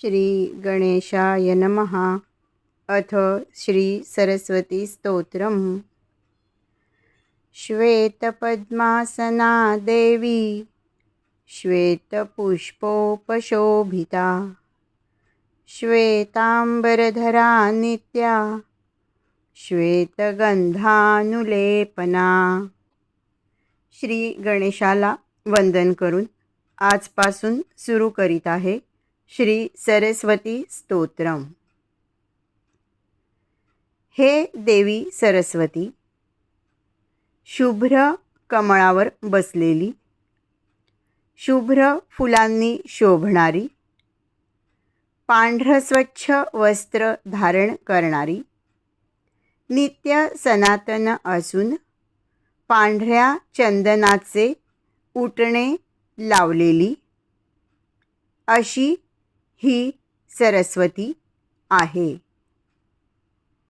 श्री गणेशाय नमः. अथ श्री सरस्वती स्तोत्रम्. श्वेतपद्मासना देवी श्वेतपुष्पोपशोभिता श्वेताम्बरधरा नित्या श्वेतगंधानुलेपना. श्री गणेशाला वंदन करून आजपासून सुरू करीत आहे. श्री सरस्वती स्तोत्रम. हे देवी सरस्वती शुभ्र कमळावर बसलेली शुभ्र फुलांनी शोभणारी पांढरं स्वच्छ वस्त्र धारण करणारी नित्य सनातन असून पांढऱ्या चंदनाचे उटणे लावलेली अशी ही सरस्वती आहे.